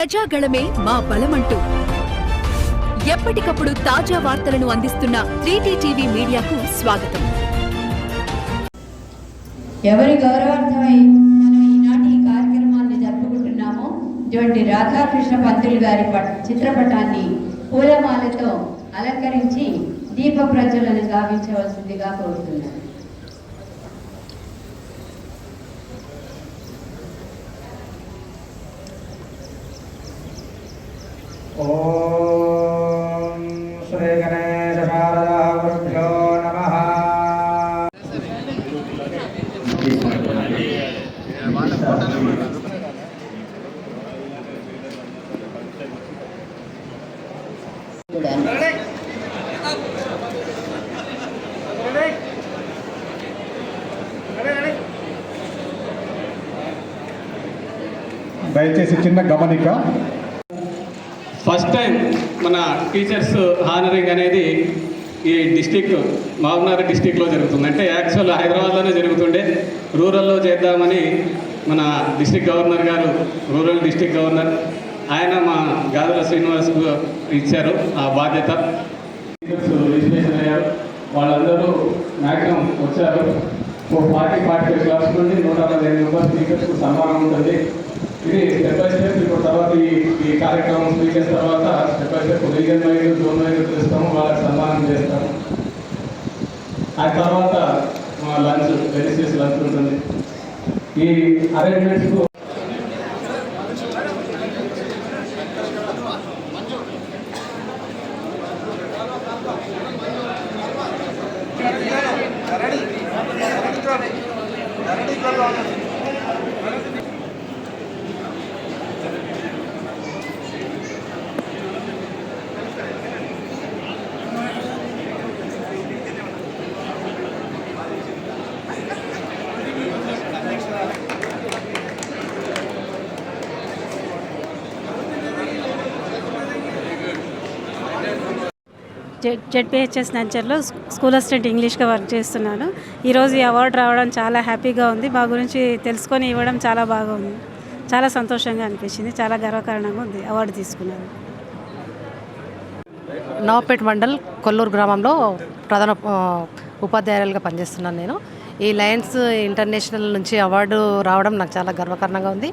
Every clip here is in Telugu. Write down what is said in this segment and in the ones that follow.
ప్రజాగళమే మా బలమంటూ. ఎప్పటికప్పుడు తాజా వార్తలను అందిస్తున్న త్రీటీ టీవీ మీడియాకు స్వాగతం. ఎవరి గౌరవార్థమై మనం ఈనాటి ఈ కార్యక్రమాన్ని జరుపుకుంటున్నామో ఇటువంటి రాధాకృష్ణ పంతులు గారి చిత్రపటాన్ని పూలమాలతో అలంకరించి దీప ప్రజ్వలను గావించవలసిందిగా కోరుతున్నాను. ఓం శ్రీ గణేశ శారదాభ్యో నమ. దయచేసి చిన్న గమనిక. ఫస్ట్ టైం మన టీచర్స్ హానరింగ్ అనేది ఈ డిస్టిక్ మహబూబ్నగర్ డిస్టిక్లో జరుగుతుంది. అంటే యాక్చువల్ హైదరాబాద్లోనే జరుగుతుండే. రూరల్లో చేద్దామని మన డిస్టిక్ గవర్నర్ గారు రూరల్ డిస్టిక్ గవర్నర్ ఆయన మా గాదుల శ్రీనివాస్ ఇచ్చారు ఆ బాధ్యత. రిజిస్ట్రేషన్ అయ్యారు. వాళ్ళందరూ మ్యాక్సిమం వచ్చారు. ఓ ఫార్టీ ఫార్టీ ఫైవ్ క్లాస్ నుండి నూట అరవై ఐదు మెంబర్స్ టీచర్స్కు సమానం ఉంటుంది. ఇది స్టెప్ బై స్టెప్ ఇప్పుడు తర్వాత ఈ ఈ కార్యక్రమం స్పీకర్స్ తర్వాత step by step region wise zone wise పిలుస్తాము వాళ్ళకి సన్మానం చేస్తాము. ఆ తర్వాత మా లంచ్ డెలిసియస్ లంచ్ ఉంటుంది. ఈ అరేంజ్మెంట్స్ జెడ్ జెడ్పిహెచ్ఎస్ నంచర్లో స్కూల్ అసిస్టెంట్ ఇంగ్లీష్గా వర్క్ చేస్తున్నాను. ఈరోజు ఈ అవార్డు రావడం చాలా హ్యాపీగా ఉంది. మా గురించి తెలుసుకొని ఇవ్వడం చాలా బాగా ఉంది చాలా సంతోషంగా అనిపించింది. చాలా గర్వకారణంగా ఉంది అవార్డు తీసుకున్నాను. నవపేట్ మండల్ కొల్లూరు గ్రామంలో ప్రధాన ఉపాధ్యాయులుగా ఉపాధ్యాయురాలుగా పనిచేస్తున్నాను నేను. ఈ లయన్స్ ఇంటర్నేషనల్ నుంచి అవార్డు రావడం నాకు చాలా గర్వకారణంగా ఉంది.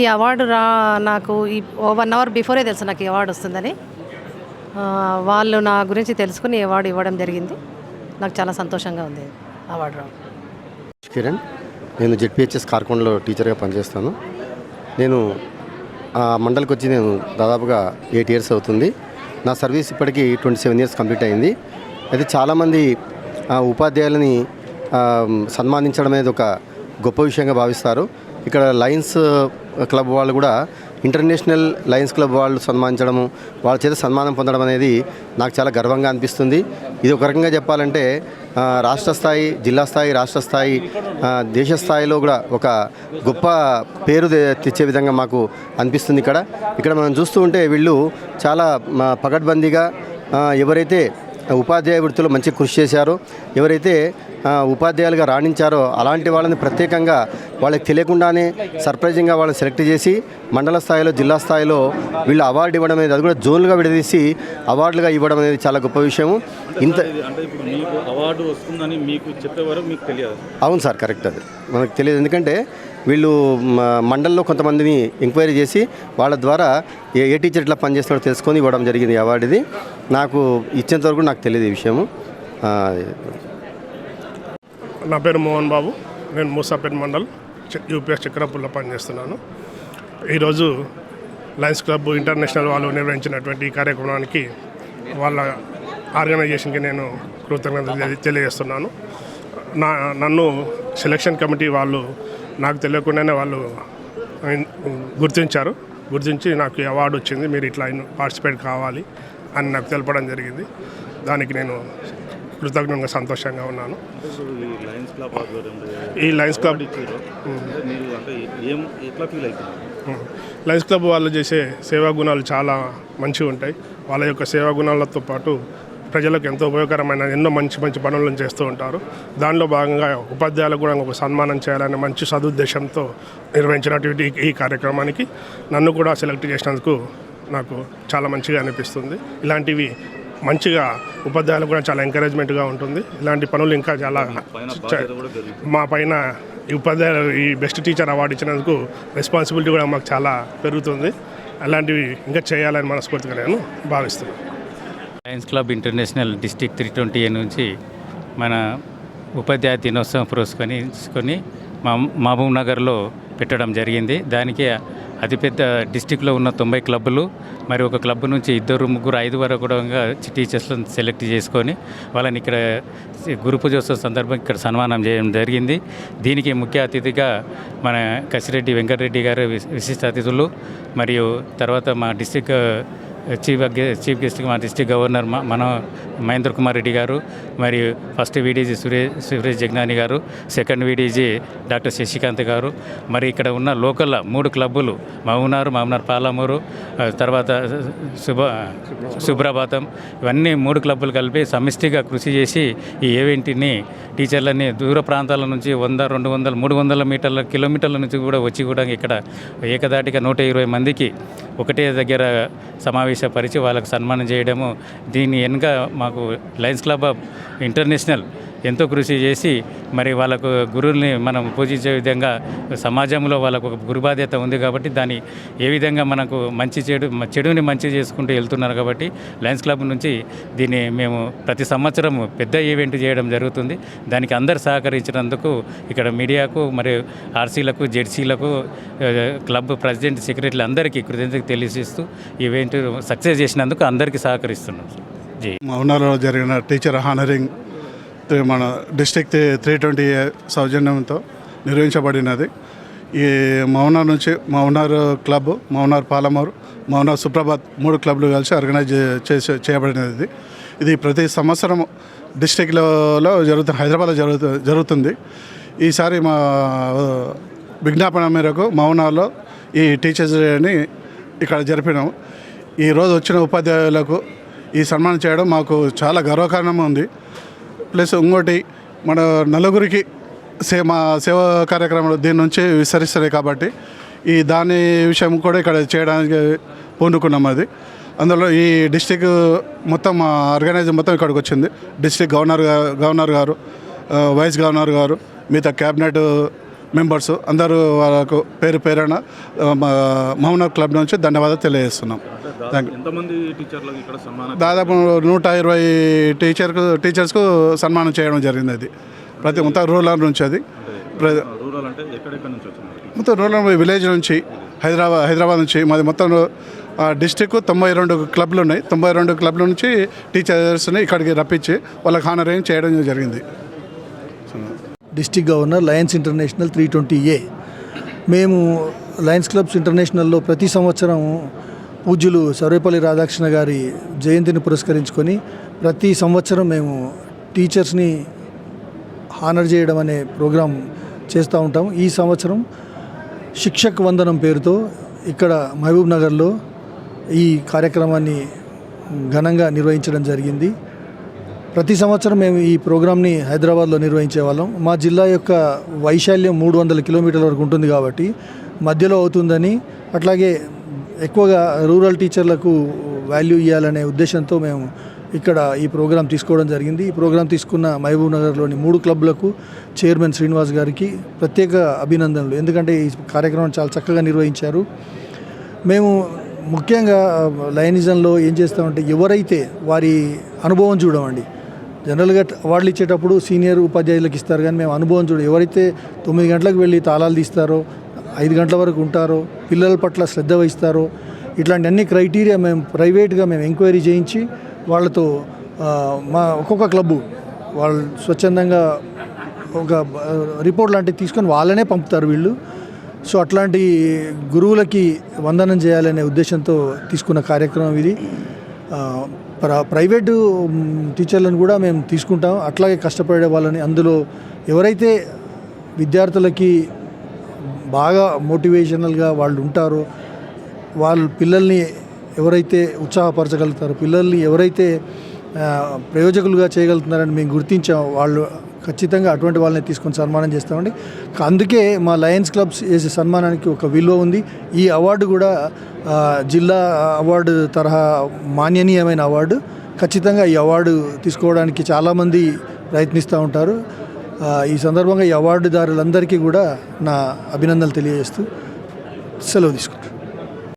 ఈ అవార్డు రా నాకు ఈ వన్ అవర్ బిఫోరే తెలుసు నాకు ఈ అవార్డు వస్తుందని. వాళ్ళు నా గురించి తెలుసుకుని అవార్డు ఇవ్వడం జరిగింది. నాకు చాలా సంతోషంగా ఉంది అవార్డు రావడం. కిరణ్ నేను జెడ్పిహెచ్ఎస్ కార్కొండలో టీచర్గా పనిచేస్తాను. నేను ఆ మండలికి వచ్చి నేను దాదాపుగా ఎయిట్ ఇయర్స్ అవుతుంది. నా సర్వీస్ ఇప్పటికీ ట్వంటీ సెవెన్ ఇయర్స్ కంప్లీట్ అయింది. అయితే చాలామంది ఆ, ఉపాధ్యాయులని సన్మానించడం అనేది ఒక గొప్ప విషయంగా భావిస్తారు. ఇక్కడ లయన్స్ క్లబ్ వాళ్ళు కూడా ఇంటర్నేషనల్ లయన్స్ క్లబ్ వాళ్ళు సన్మానించడము వాళ్ళ చేత సన్మానం పొందడం అనేది నాకు చాలా గర్వంగా అనిపిస్తుంది. ఇది ఒక రకంగా చెప్పాలంటే రాష్ట్ర స్థాయి జిల్లా స్థాయి రాష్ట్ర స్థాయి దేశ స్థాయిలో కూడా ఒక గొప్ప పేరు తె- తెచ్చే విధంగా మాకు అనిపిస్తుంది ఇక్కడ. ఇక్కడ మనం చూస్తూ ఉంటే వీళ్ళు చాలా పగడ్బందీగా ఎవరైతే ఉపాధ్యాయ వృత్తిలో మంచి కృషి చేశారో. ఎవరైతే ఉపాధ్యాయులుగా రాణించారో అలాంటి వాళ్ళని ప్రత్యేకంగా వాళ్ళకి తెలియకుండానే సర్ప్రైజింగ్గా వాళ్ళని సెలెక్ట్ చేసి మండల స్థాయిలో జిల్లా స్థాయిలో వీళ్ళు అవార్డు ఇవ్వడం అనేది అది కూడా జోన్లుగా విడదీసి అవార్డులుగా ఇవ్వడం అనేది చాలా గొప్ప విషయము. ఇంత అవార్డు వస్తుందని మీకు చెప్పే వరకు మీకు తెలియదు. అవును సార్ కరెక్ట్ అది. మనకు తెలియదు. ఎందుకంటే వీళ్ళు మండలంలో మండల్లో కొంతమందిని ఎంక్వైరీ చేసి వాళ్ళ ద్వారా ఏ ఏ టీచర్ ఇట్లా పనిచేస్తున్నారో తెలుసుకొని ఇవ్వడం జరిగింది ఈ అవార్డు ఇది. నాకు ఇచ్చేంత వరకు నాకు తెలియదు ఈ విషయము. నా పేరు మోహన్ బాబు. నేను మూసాపేట మండల్ యూపీఎస్ చక్రపూర్లో పనిచేస్తున్నాను. ఈరోజు లయన్స్ క్లబ్ ఇంటర్నేషనల్ వాళ్ళు నిర్వహించినటువంటి ఈ కార్యక్రమానికి వాళ్ళ ఆర్గనైజేషన్కి నేను కృతజ్ఞతలు తెలియజేస్తున్నాను. నా నన్ను సెలక్షన్ కమిటీ వాళ్ళు నాకు తెలియకుండానే వాళ్ళు గుర్తించారు. గుర్తించి నాకు అవార్డు వచ్చింది. మీరు ఇట్లా పార్టిసిపేట్ కావాలి అని నాకు తెలపడం జరిగింది. దానికి నేను కృతజ్ఞంగా సంతోషంగా ఉన్నాను. ఈ లయన్స్ క్లబ్ లయన్స్ క్లబ్ వాళ్ళు చేసే సేవా గుణాలు చాలా మంచిగా ఉంటాయి వాళ్ళ యొక్క సేవా గుణాలతో పాటు ప్రజలకు ఎంతో ఉపయోగకరమైన ఎన్నో మంచి మంచి పనులను చేస్తూ ఉంటారు. దానిలో భాగంగా ఉపాధ్యాయులకు కూడా ఒక సన్మానం చేయాలనే మంచి సదుద్దేశంతో నిర్వహించినటువంటి ఈ- కార్యక్రమానికి నన్ను కూడా సెలెక్ట్ చేసినందుకు నాకు చాలా మంచిగా అనిపిస్తుంది. ఇలాంటివి మంచిగా ఉపాధ్యాయులకు కూడా చాలా ఎంకరేజ్మెంట్గా ఉంటుంది. ఇలాంటి పనులు ఇంకా చాలా మా పైన ఈ ఉపాధ్యాయులు ఈ బెస్ట్ టీచర్ అవార్డు ఇచ్చినందుకు రెస్పాన్సిబిలిటీ కూడా మాకు చాలా పెరుగుతుంది. అలాంటివి ఇంకా చేయాలని మనస్ఫూర్తిగా నేను భావిస్తున్నాను. Lions club international district three twenty నుంచి మన ఉపాధ్యాయ దినోత్సవం పురస్కరించుకొని మా మహబూబ్ నగర్లో పెట్టడం జరిగింది. దానికి అతిపెద్ద డిస్టిక్లో ఉన్న తొంభై క్లబ్బులు మరి ఒక క్లబ్ నుంచి ఇద్దరు ముగ్గురు ఐదు వరకు కూడా టీచర్స్లను సెలెక్ట్ చేసుకొని వాళ్ళని ఇక్కడ గురు పూజోత్సవం సందర్భంగా ఇక్కడ సన్మానం చేయడం జరిగింది. దీనికి ముఖ్య అతిథిగా మన కసిరెడ్డి వెంకటరెడ్డి గారు విశిష్ట అతిథులు మరియు తర్వాత మా డిస్టిక్ చీఫ్ చీఫ్ గెస్ట్గా మా డిస్టిక్ గవర్నర్ మన మహేంద్ర కుమార్ రెడ్డి గారు మరియు ఫస్ట్ వీడీజీ సురేష్ సురేష్ జగ్నాని గారు సెకండ్ వీడీజీ డాక్టర్ శశికాంత్ గారు. మరి ఇక్కడ ఉన్న లోకల్ మూడు క్లబ్బులు మహునార్ మహునార్ పాలమూరు తర్వాత శుభ సుబ్రభాతం ఇవన్నీ మూడు క్లబ్బులు కలిపి సమిష్టిగా కృషి చేసి ఈ ఈవెంట్ని టీచర్లని దూర ప్రాంతాల నుంచి వంద రెండు వందల మూడు వందల మీటర్ల కిలోమీటర్ల నుంచి కూడా వచ్చి కూడా ఇక్కడ ఏకదాటిగా నూట ఇరవై మందికి ఒకటే దగ్గర సమావేశం పరిచి వాళ్ళకు సన్మానం చేయడము దీని వెనుక మాకు లయన్స్ క్లబ్ ఆఫ్ ఇంటర్నేషనల్ ఎంతో కృషి చేసి మరి వాళ్ళకు గురువుల్ని మనం పూజించే విధంగా సమాజంలో వాళ్ళకు ఒక గురు బాధ్యత ఉంది కాబట్టి దాన్ని ఏ విధంగా మనకు మంచి చెడు చెడుని మంచి చేసుకుంటూ వెళ్తున్నారు కాబట్టి లయన్స్ క్లబ్ నుంచి దీన్ని మేము ప్రతి సంవత్సరం పెద్ద ఈవెంట్ చేయడం జరుగుతుంది. దానికి అందరు సహకరించినందుకు ఇక్కడ మీడియాకు మరియు ఆర్సీలకు జెడ్సీలకు క్లబ్ ప్రెసిడెంట్ సెక్రటరీలు అందరికీ కృతజ్ఞత తెలియజేస్తూ ఈవెంట్ సక్సెస్ చేసినందుకు అందరికీ సహకరిస్తున్నాం. జై మౌనాలలో జరిగిన టీచర్ హానరింగ్ మన డిస్టిక్ త్రీ ట్వంటీ సౌజన్యంతో నిర్వహించబడినది. ఈ మౌనార్ నుంచి మౌనార్ క్లబ్ మౌనార్ పాలమూరు మౌనార్ సుప్రభాత్ మూడు క్లబ్లు కలిసి ఆర్గనైజ్ చేసి చేయబడినది. ఇది. ప్రతి సంవత్సరం డిస్టిక్లో జరుగుతుంది హైదరాబాద్లో జరుగుతు జరుగుతుంది. ఈసారి మా విజ్ఞాపన మేరకు మౌనార్లో ఈ టీచర్స్ డేని ఇక్కడ జరిపినాం ఈరోజు వచ్చిన ఉపాధ్యాయులకు ఈ సన్మానం చేయడం మాకు చాలా గర్వకారణంగా ఉంది. ప్లస్ ఇంకోటి మన నలుగురికి సే మా సేవా కార్యక్రమాలు దీని నుంచి విస్తరిస్తాయి కాబట్టి ఈ దాని విషయం కూడా ఇక్కడ చేయడానికి పూనుకున్నాం అది. అందులో ఈ డిస్టిక్ మొత్తం ఆర్గనైజ్ ఆర్గనైజర్ మొత్తం ఇక్కడికి వచ్చింది. డిస్టిక్ గవర్నర్ గవర్నర్ గారు వైస్ గవర్నర్ గారు మిగతా క్యాబినెట్ మెంబర్స్ అందరూ వాళ్ళకు పేరు పేరున మౌనర్ క్లబ్ నుంచి ధన్యవాదాలు తెలియజేస్తున్నాం. దాదాపు నూట ఇరవై టీచర్కు టీచర్స్కు సన్మానం చేయడం జరిగింది అది. ప్రతి మొత్తం రూరల్ నుంచి అది. మొత్తం రూరల్ విలేజ్ నుంచి హైదరాబాద్ హైదరాబాద్ నుంచి మాది మొత్తం డిస్టిక్ తొంభై రెండు క్లబ్లు ఉన్నాయి. తొంభై రెండు క్లబ్ల నుంచి టీచర్స్ని ఇక్కడికి రప్పించి వాళ్ళకి హానరింగ్ చేయడం జరిగింది. District governor lions international three twenty A. మేము లయన్స్ క్లబ్స్ ఇంటర్నేషనల్లో ప్రతి సంవత్సరం పూజ్యులు సర్వేపల్లి రాధాకృష్ణ గారి జయంతిని పురస్కరించుకొని ప్రతి సంవత్సరం మేము టీచర్స్ని హానర్ చేయడం అనే ప్రోగ్రాం చేస్తూ ఉంటాం. ఈ సంవత్సరం శిక్షక్ వందనం పేరుతో ఇక్కడ మహబూబ్ నగర్లో ఈ కార్యక్రమాన్ని ఘనంగా నిర్వహించడం జరిగింది. ప్రతి సంవత్సరం మేము ఈ ప్రోగ్రామ్ని హైదరాబాద్లో నిర్వహించే వాళ్ళం. మా జిల్లా యొక్క వైశాల్యం మూడు వందల కిలోమీటర్ల వరకు ఉంటుంది కాబట్టి మధ్యలో అవుతుందని అట్లాగే ఎక్కువగా రూరల్ టీచర్లకు వాల్యూ ఇవ్వాలనే ఉద్దేశంతో మేము ఇక్కడ ఈ ప్రోగ్రాం తీసుకోవడం జరిగింది. ఈ ప్రోగ్రాం తీసుకున్న మహబూబ్ నగర్లోని మూడు క్లబ్లకు చైర్మన్ శ్రీనివాస్ గారికి ప్రత్యేక అభినందనలు. ఎందుకంటే ఈ కార్యక్రమం చాలా చక్కగా నిర్వహించారు. మేము ముఖ్యంగా లయనిజంలో ఏం చేస్తామంటే ఎవరైతే వారి అనుభవం చూడమండి జనరల్గా అవార్డులు ఇచ్చేటప్పుడు సీనియర్ ఉపాధ్యాయులకు ఇస్తారు కానీ మేము అనుభవం చూడ ఎవరైతే తొమ్మిది గంటలకు వెళ్ళి తాళాలు తీస్తారో ఐదు గంటల వరకు ఉంటారో పిల్లల పట్ల శ్రద్ధ వహిస్తారో ఇట్లాంటి అన్ని క్రైటీరియా మేము ప్రైవేట్గా మేము ఎంక్వైరీ చేయించి వాళ్ళతో మా ఒక్కొక్క క్లబ్బు వాళ్ళు స్వచ్ఛందంగా ఒక రిపోర్ట్ లాంటివి తీసుకొని వాళ్ళనే పంపుతారు వీళ్ళు. సో అట్లాంటి గురువులకి వందనం చేయాలనే ఉద్దేశంతో తీసుకున్న కార్యక్రమం ఇది. ప్రైవేటు టీచర్లను కూడా మేము తీసుకుంటాం. అట్లాగే కష్టపడే వాళ్ళని అందులో ఎవరైతే విద్యార్థులకి బాగా మోటివేషనల్గా వాళ్ళు ఉంటారో వాళ్ళు పిల్లల్ని ఎవరైతే ఉత్సాహపరచగలుగుతారో పిల్లల్ని ఎవరైతే ప్రయోజకులుగా చేయగలుగుతున్నారని మేము గుర్తించాం వాళ్ళు ఖచ్చితంగా అటువంటి వాళ్ళని తీసుకొని సన్మానం చేస్తామండి. అందుకే మా లయన్స్ క్లబ్స్ చేసే సన్మానానికి ఒక విలువ ఉంది. ఈ అవార్డు కూడా జిల్లా అవార్డు తరహా మాన్యనీయమైన అవార్డు. ఖచ్చితంగా ఈ అవార్డు తీసుకోవడానికి చాలామంది ప్రయత్నిస్తూ ఉంటారు. ఈ సందర్భంగా ఈ అవార్డుదారులందరికీ కూడా నా అభినందనలు తెలియజేస్తూ సెలవు తీసుకుంటాను